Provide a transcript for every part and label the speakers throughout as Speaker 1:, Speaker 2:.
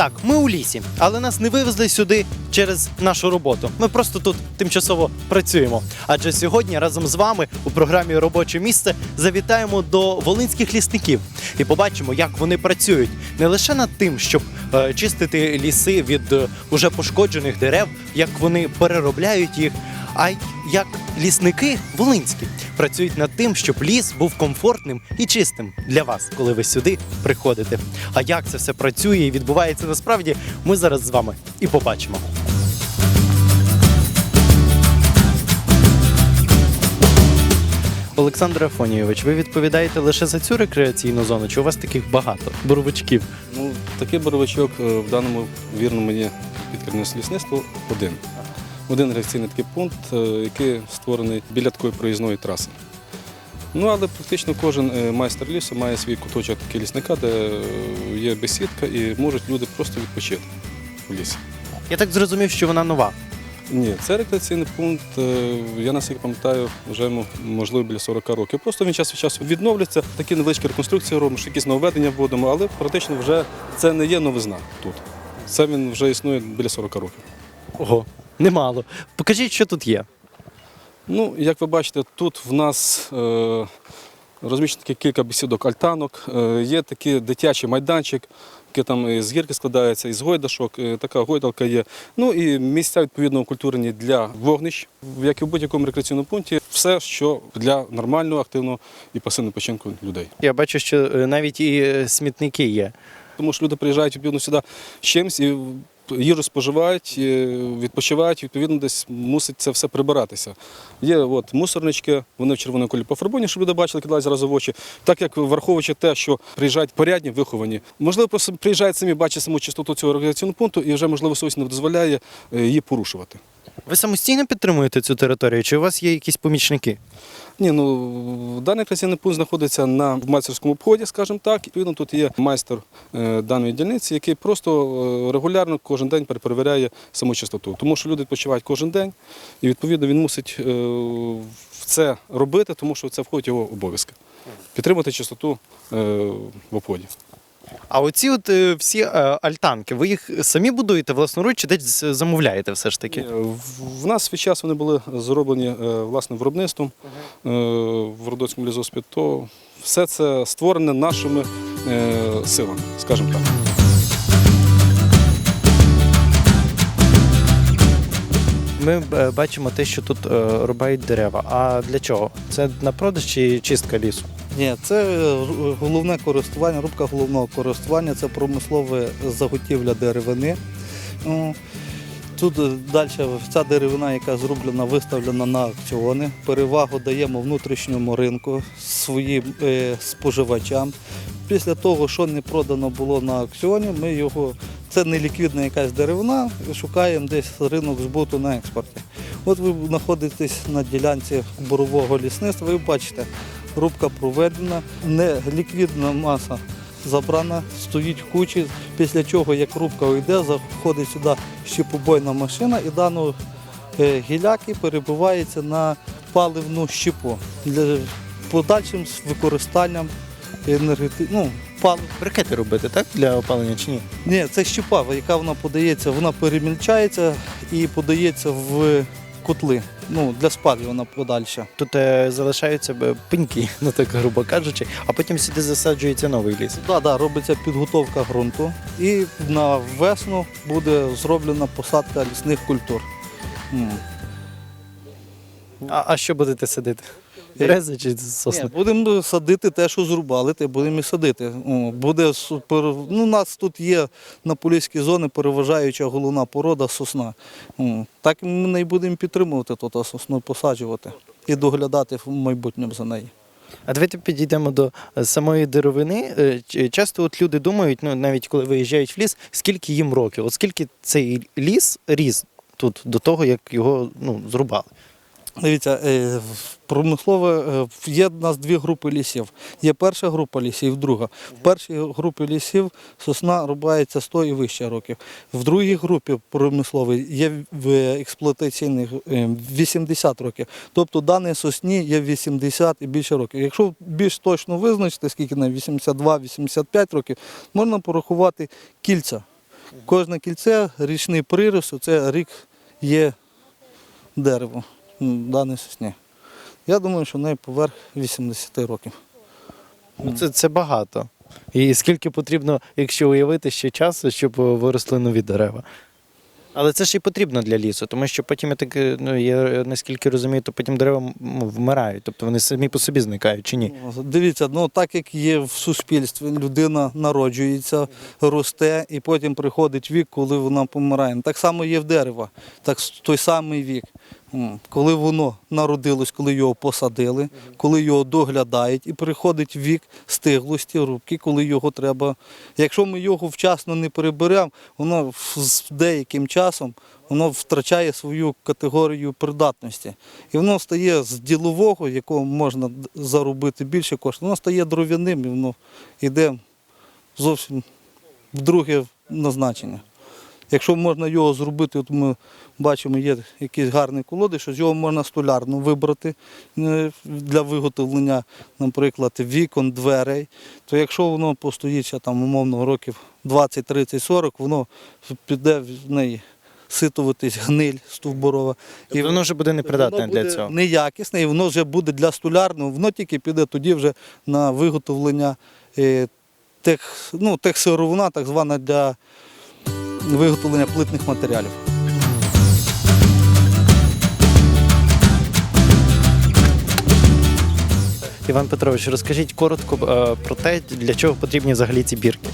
Speaker 1: Так, ми у лісі, але нас не вивезли сюди через нашу роботу. Ми просто тут тимчасово працюємо. Адже сьогодні разом з вами у програмі Робоче місце завітаємо до волинських лісників і побачимо, як вони працюють не лише над тим, щоб е, чистити ліси від е, уже пошкоджених дерев, як вони переробляють їх, а й як лісники волинські працюють над тим, щоб ліс був комфортним і чистим для вас, коли ви сюди приходите. А як це все працює і відбувається насправді, ми зараз з вами і побачимо. Олександр Афонійович, ви відповідаєте лише за цю рекреаційну зону, чи у вас таких багато боровичків?
Speaker 2: Ну, такий боровичок е, в даному вірному мені підкерівництво лісництво один. Один реакційний такий пункт, е, який створений біля такої проїзної траси. Ну, але практично кожен е, майстер лісу має свій куточок такий лісника, де е, є бесідка і можуть люди просто відпочити в лісі.
Speaker 1: Я так зрозумів, що вона нова.
Speaker 2: Ні, це рекреаційний пункт, я наскільки пам'ятаю, вже можливо біля 40 років. Просто він час від часу відновлюється, такі невеличкі реконструкції робимо, що якісь нововведення вводимо, але практично вже це не є новизна тут. Це він вже існує біля 40 років.
Speaker 1: Ого, немало. Покажіть, що тут є.
Speaker 2: Ну, як ви бачите, тут в нас е, розміщено кілька бесідок альтанок, е, є такий дитячий майданчик, який там із гірки складається, із гойдашок, е, така гойдалка є. Ну і місця відповідно культурні для вогнищ, як і в будь-якому рекреаційному пункті, все, що для нормального, активного і пасивного починку людей.
Speaker 1: Я бачу, що е, навіть і е, смітники є.
Speaker 2: Тому що люди приїжджають відповідно сюди з чимось і їжу споживають, відпочивають, відповідно, десь мусить це все прибиратися. Є от мусорнички, вони в червоному колі пофарбовані, щоб люди бачили, кидають зразу в очі. Так як враховуючи те, що приїжджають порядні, виховані, можливо, просто приїжджають самі, бачать саму чистоту цього рекреаційного пункту і вже, можливо, совість не дозволяє е, її порушувати.
Speaker 1: Ви самостійно підтримуєте цю територію, чи у вас є якісь помічники?
Speaker 2: Ні, ну даний рекреаційний пункт знаходиться на майстерському обході, скажімо так. Відповідно, тут є майстер е, даної дільниці, який просто е, регулярно кожен день перепровіряє саму чистоту. Тому що люди відпочивають кожен день, і відповідно він мусить е, це робити, тому що це входить в його обов'язки. Підтримати чистоту в обході.
Speaker 1: А оці от е, всі е, альтанки, ви їх самі будуєте власноруч чи десь замовляєте все ж таки?
Speaker 2: Ні, В в нас свій час вони були зроблені е, власне виробництвом е, в Родоцькому лізоспі, то все це створене нашими е, силами, скажімо так.
Speaker 1: Ми е, бачимо те, що тут е, рубають дерева. А для чого? Це на продаж чи чистка лісу?
Speaker 3: Ні, це е, головне користування, рубка головного користування це промислове заготівля деревини. Ну, Тут далі ця деревина, яка зроблена, виставлена на аукціони. Перевагу даємо внутрішньому ринку своїм е, споживачам. Після того, що не продано було на аукціоні, ми його, це не ліквідна якась деревина, шукаємо десь ринок збуту на експорті. От ви знаходитесь на ділянці борового лісництва, ви бачите, рубка проведена, не ліквідна маса забрана, стоїть кучі, після чого, як рубка йде, заходить сюди щепобойна машина і дану е, гіляки перебувається на паливну щепу для подальшим використанням енергети... ну, палив.
Speaker 1: Брикети робити, так? Для опалення чи ні?
Speaker 3: Ні, це щепа, яка вона подається, вона перемільчається і подається в котли. Ну, для спалів вона подальша.
Speaker 1: Тут е, залишаються пеньки, ну так грубо кажучи, а потім сюди засаджується новий ліс.
Speaker 3: Да, да, робиться підготовка ґрунту і на весну буде зроблена посадка лісних культур. М.
Speaker 1: А, а що будете садити? Берези чи
Speaker 3: Ні, будемо садити те, що зрубали, те будемо і садити. О, Буде. Ну, у нас тут є на поліській зоні переважаюча головна порода сосна. О, Так ми не будемо підтримувати тут сосну посаджувати і доглядати в майбутньому за нею.
Speaker 1: А давайте підійдемо до е, самої деревини. Е, Часто от люди думають, ну навіть коли виїжджають в ліс, скільки їм років, от скільки цей ліс ріс тут до того, як його ну, зрубали.
Speaker 3: Дивіться, е, промислове е, є в нас дві групи лісів. Є перша група лісів, друга. В першій групі лісів сосна рубається 100 і вище років. В другій групі промисловій є в експлуатаційних е, 80 років. Тобто даній сосні є 80 і більше років. Якщо більш точно визначити, скільки на 82-85 років, можна порахувати кільця. Кожне кільце річний приріст, це рік є дерево даній сосні. Я думаю, що в неї поверх 80 років.
Speaker 1: Ну, Це, це багато. І скільки потрібно, якщо уявити ще часу, щоб е, виросли нові дерева. Але це ж і потрібно для лісу, тому що потім я так, е, ну, я наскільки розумію, то потім дерева вмирають, тобто вони самі по собі зникають чи ні?
Speaker 3: Дивіться, ну так як є в суспільстві, людина народжується, росте і потім приходить вік, коли вона помирає. Так само є в дерева, так той самий вік. Коли воно народилось, коли його посадили, коли його доглядають, і приходить вік стиглості, рубки, коли його треба. Якщо ми його вчасно не переберемо, воно з деяким часом воно втрачає свою категорію придатності. І воно стає з ділового, якого можна заробити більше коштів, воно стає дров'яним і воно йде зовсім в друге назначення. Якщо можна його зробити, от ми бачимо, є якийсь гарний колоди, що з його можна столярно вибрати е, для виготовлення, наприклад, вікон, дверей, то якщо воно постоїть там умовно років 20, 30, 40, воно піде в неї ситуватись гниль стовбурова.
Speaker 1: Тобто воно вже буде непридатне для цього.
Speaker 3: Неякісне, і воно вже буде для столярного, воно тільки піде тоді вже на виготовлення е, тех, ну, техсировина, так звана для виготовлення плитних матеріалів.
Speaker 1: Іван Петрович, розкажіть коротко е, про те, для чого потрібні взагалі ці бірки.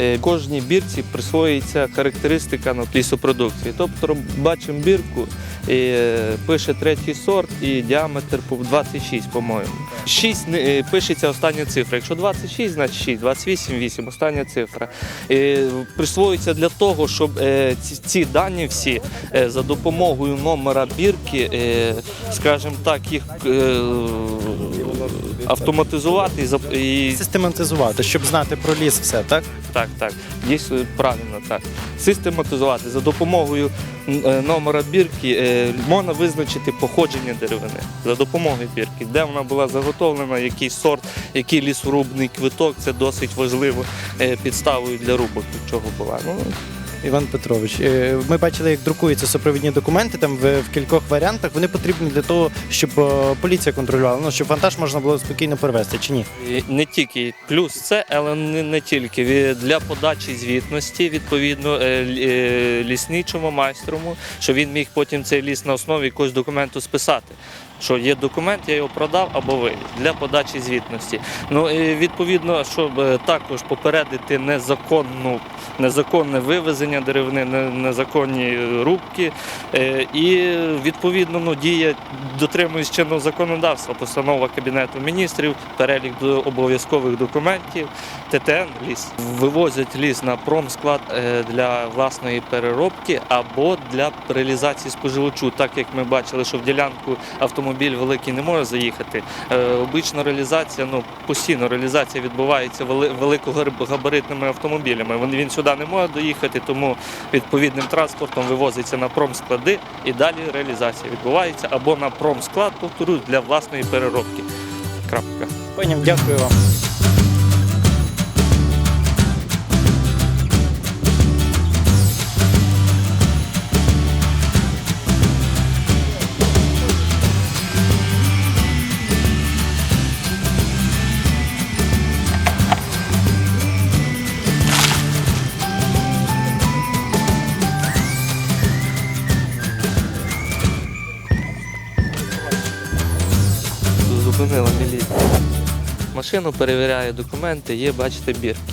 Speaker 4: Е, Кожній бірці присвоюється характеристика лісопродукції. Тобто бачимо бірку, і, е, пише третій сорт і діаметр по 26, по-моєму. 6 не- е, пишеться остання цифра. Якщо 26, значить 6, 28, 8, остання цифра. Е, Присвоюється для того, щоб ці, дані всі за допомогою номера бірки, скажімо так, їх автоматизувати і зап- і
Speaker 1: Систематизувати, щоб знати про ліс все, так?
Speaker 4: так, так, дійсно правильно так. Систематизувати за допомогою м, е, номера бірки е, можна визначити походження деревини за допомогою бірки, де вона була заготовлена, який сорт, який лісорубний квиток. Це досить важливо е, підставою для рубок, від чого була. Ну,
Speaker 1: Іван Петрович, е, ми бачили, як друкуються супровідні документи там в, кількох варіантах. Вони потрібні для того, щоб е, поліція контролювала, ну щоб вантаж можна було спокійно перевезти, чи ні?
Speaker 4: Не тільки плюс це, але не, не тільки для подачі звітності, відповідно, е, лі- е, лісничому майстрому, що він міг потім цей ліс на основі якогось документу списати. Що є документ, я його продав або вивіз для подачі звітності. Ну і відповідно, щоб е, також попередити незаконну, незаконне вивезення деревини, незаконні рубки. Е, І відповідно ну, діє дотримуючись чинного законодавства, постанова Кабінету міністрів, перелік до обов'язкових документів, ТТН ліс. Вивозять ліс на промсклад е, для власної переробки або для реалізації споживачу, так як ми бачили, що в ділянку автомобіль великий не може заїхати. Е, Обична реалізація, ну постійно реалізація відбувається великогабаритними автомобілями. Він, сюди не може доїхати, тому відповідним транспортом вивозиться на промсклади і далі реалізація відбувається або на промсклад, повторюсь, для власної переробки. Крапка.
Speaker 1: Поняв, дякую вам.
Speaker 4: Машину перевіряє документи, є, бачите, бірки.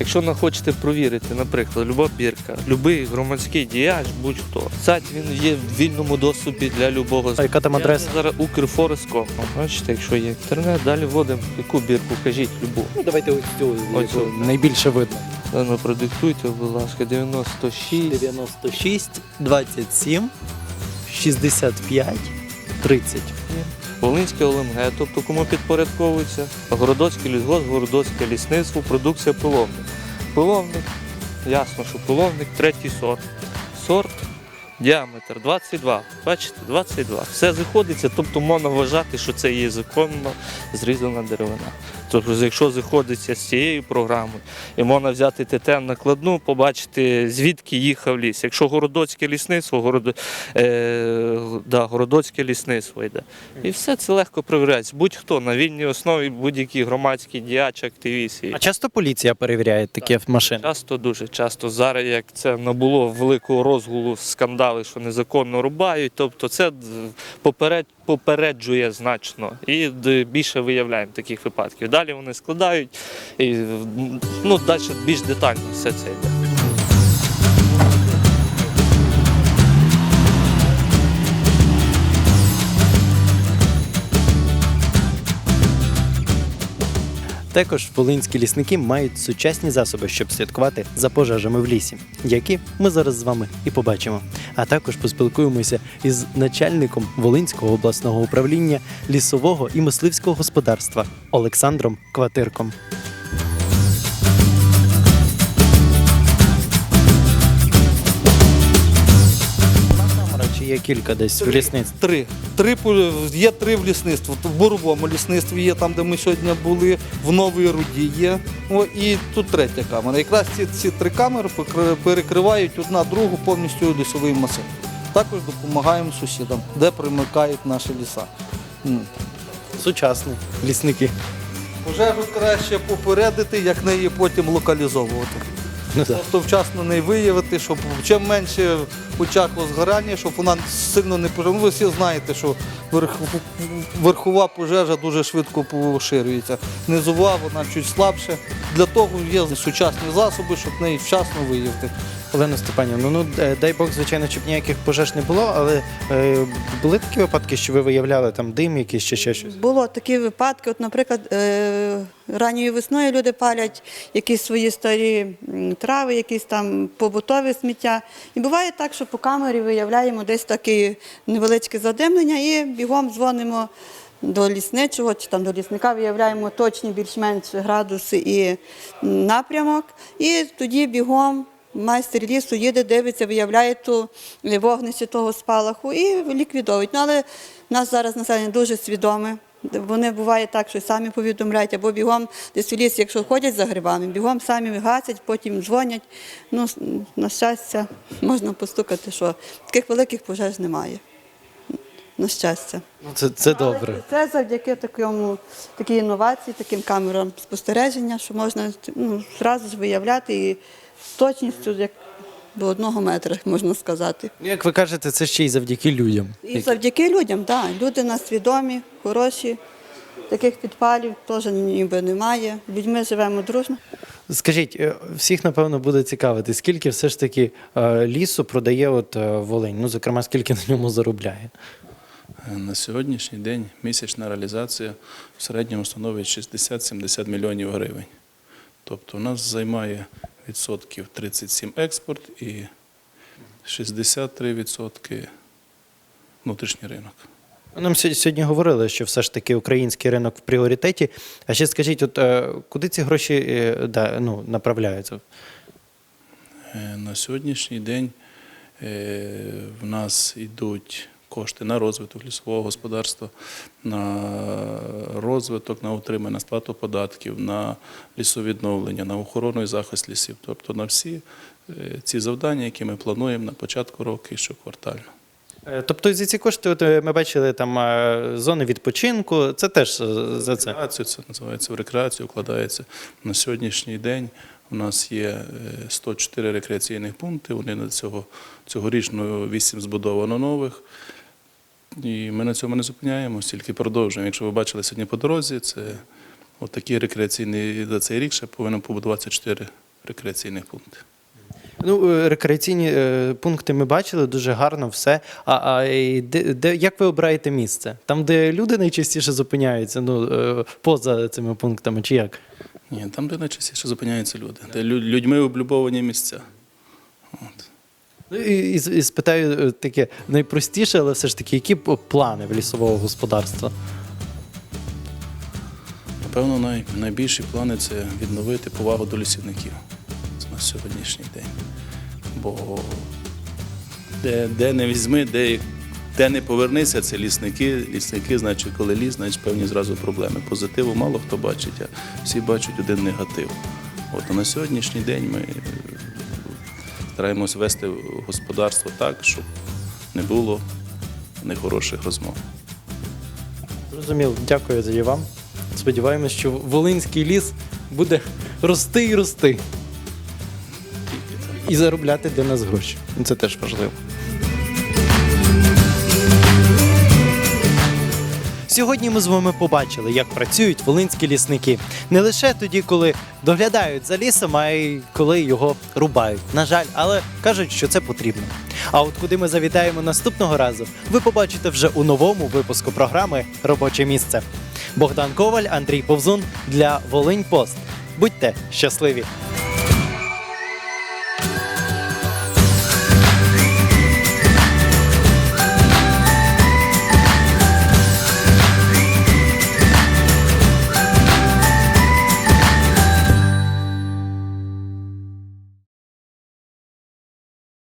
Speaker 4: Якщо ви хочете провірити, наприклад, люба бірка, будь-який громадський діяч, будь-хто. Сайт він є в вільному доступі для любого.
Speaker 1: А яка там
Speaker 4: Я? Зараз Укрфореском. Бачите, якщо є інтернет, далі вводимо яку бірку, кажіть любу.
Speaker 1: Ну, давайте ось цю,
Speaker 4: Ось цю.
Speaker 1: найбільше видно.
Speaker 4: Ну, продиктуйте, будь ласка, 96.
Speaker 1: 96, 27, 65, 30.
Speaker 4: Волинське ОЛМГ, тобто кому підпорядковується, Городоцький лісгос, Городоцьке лісництво, продукція пиловник. Пиловник, ясно, що пиловник третій сорт. Сорт, діаметр 22. Бачите, 22. Все заходиться, тобто можна вважати, що це є законно зрізана деревина. Тобто, якщо заходиться з цією програмою, і можна взяти ТТН накладну, побачити, звідки їхав ліс. Якщо городоцьке лісництво, городо, е, да, городоцьке лісництво йде. І все це легко перевіряється. Будь-хто на вільній основі, будь-який громадський діяч, активіст.
Speaker 1: А часто поліція перевіряє такі машини?
Speaker 4: Часто, дуже часто. Зараз, як це набуло великого розгулу скандали, що незаконно рубають, тобто це поперед, попереджує значно і більше виявляємо таких випадків. Далі вони складають і ну, далі більш детально все це йде.
Speaker 1: Також волинські лісники мають сучасні засоби, щоб слідкувати за пожежами в лісі, які ми зараз з вами і побачимо. А також поспілкуємося із начальником Волинського обласного управління лісового і мисливського господарства Олександром Кватирком. Є кілька десь в лісництві?
Speaker 3: Три. Три пу- є три в лісництві. В Боровому лісництві є там, де ми сьогодні були, в Новій Руді є. О, і тут третя камера. Якраз ці, ці три камери покри- перекривають одна другу повністю лісовий масив. Також допомагаємо сусідам, де примикають наші ліса. М.
Speaker 1: Сучасні лісники.
Speaker 3: Пожежу краще попередити, як неї потім локалізовувати.
Speaker 1: Ну.
Speaker 3: Просто вчасно не виявити, щоб чим менше почакло згорання, щоб вона сильно не пожежа. Ну, ви всі знаєте, що верх- верхова пожежа дуже швидко поширюється. Низова вона чуть слабше. Для того є сучасні засоби, щоб неї вчасно виявити.
Speaker 1: Олена Степанівна, ну е, дай Бог, звичайно, щоб ніяких пожеж не було, але е, були такі випадки, що ви виявляли там дим якийсь чи ще щось?
Speaker 5: Було такі випадки. От, наприклад, е, ранньою весною люди палять якісь свої старі трави, якісь там побутові сміття. І буває так, що по камері виявляємо десь таке невеличке задимлення і бігом дзвонимо до лісничого чи там до лісника, виявляємо точні більш-менш градуси і напрямок. І тоді бігом. Майстер лісу їде, дивиться, виявляє ту е, вогнище того спалаху і ліквідовують. Ну, але нас зараз населення дуже свідоме. Вони буває так, що самі повідомляють, або бігом десь у ліс, якщо ходять за грибами, бігом самі гасять, потім дзвонять. Ну, на щастя, можна постукати, що таких великих пожеж немає. На щастя.
Speaker 1: Ну, це, це добре.
Speaker 5: Це завдяки такому, такій інновації, таким камерам спостереження, що можна ну, зразу ж виявляти і з точністю як до одного метра, можна сказати.
Speaker 1: Ну, Як ви кажете, це ще й завдяки людям.
Speaker 5: І завдяки людям, так. Люди нас свідомі, хороші. Таких підпалів теж ніби немає. Людьми живемо дружно.
Speaker 1: Скажіть, е, всіх напевно буде цікавити, скільки все ж таки е, лісу продає от е, Волинь? Ну, зокрема, скільки на ньому заробляє?
Speaker 6: На сьогоднішній день місячна реалізація в середньому становить 60-70 мільйонів гривень. Тобто у нас займає відсотків 37 експорт і 63 відсотки внутрішній ринок.
Speaker 1: Нам сьогодні говорили, що все ж таки український ринок в пріоритеті. А ще скажіть, от е, куди ці гроші е, да, ну, направляються?
Speaker 6: Е, На сьогоднішній день в нас йдуть кошти на розвиток лісового господарства, на розвиток, на утримання, на сплату податків, на лісовідновлення, на охорону і захист лісів. Тобто на всі е, ці завдання, які ми плануємо на початку року і щоквартально.
Speaker 1: Е, Тобто за ці кошти, от, е, ми бачили там зони відпочинку, це теж за це.
Speaker 6: Рекреацію, це називається в рекреацію, вкладається на сьогоднішній день. У нас є е, 104 рекреаційних пункти. Вони на цього цьогорічно 8 збудовано нових. І ми на цьому не зупиняємося, тільки продовжуємо. Якщо ви бачили сьогодні по дорозі, це от такі рекреаційні за цей рік ще повинно побудуватися 4 рекреаційних пункти.
Speaker 1: Ну, е, рекреаційні е, пункти ми бачили, дуже гарно все. А, а де, де, як ви обираєте місце? Там, де люди найчастіше зупиняються, ну, е, поза цими пунктами, чи як?
Speaker 6: Ні, там, де найчастіше зупиняються люди, де людьми облюбовані місця. От.
Speaker 1: Ну, І, і, спитаю е, таке найпростіше, але все ж таки, які плани в лісового господарства?
Speaker 6: Напевно, най, найбільші плани це відновити повагу до лісівників на сьогоднішній день. Бо де, де не візьми, де, де не повернися, це лісники. Лісники, значить, коли ліс, значить певні зразу проблеми. Позитиву мало хто бачить, а всі бачать один негатив. От а на сьогоднішній день ми стараємось вести господарство так, щоб не було нехороших розмов.
Speaker 1: Зрозуміло, дякую за вам. Сподіваємось, що Волинський ліс буде рости і рости. І заробляти для нас гроші. Це теж важливо. Сьогодні ми з вами побачили, як працюють волинські лісники. Не лише тоді, коли доглядають за лісом, а й коли його рубають. На жаль, але кажуть, що це потрібно. А от куди ми завітаємо наступного разу, ви побачите вже у новому випуску програми Робоче місце. Богдан Коваль, Андрій Повзун для Волинь Пост. Будьте щасливі!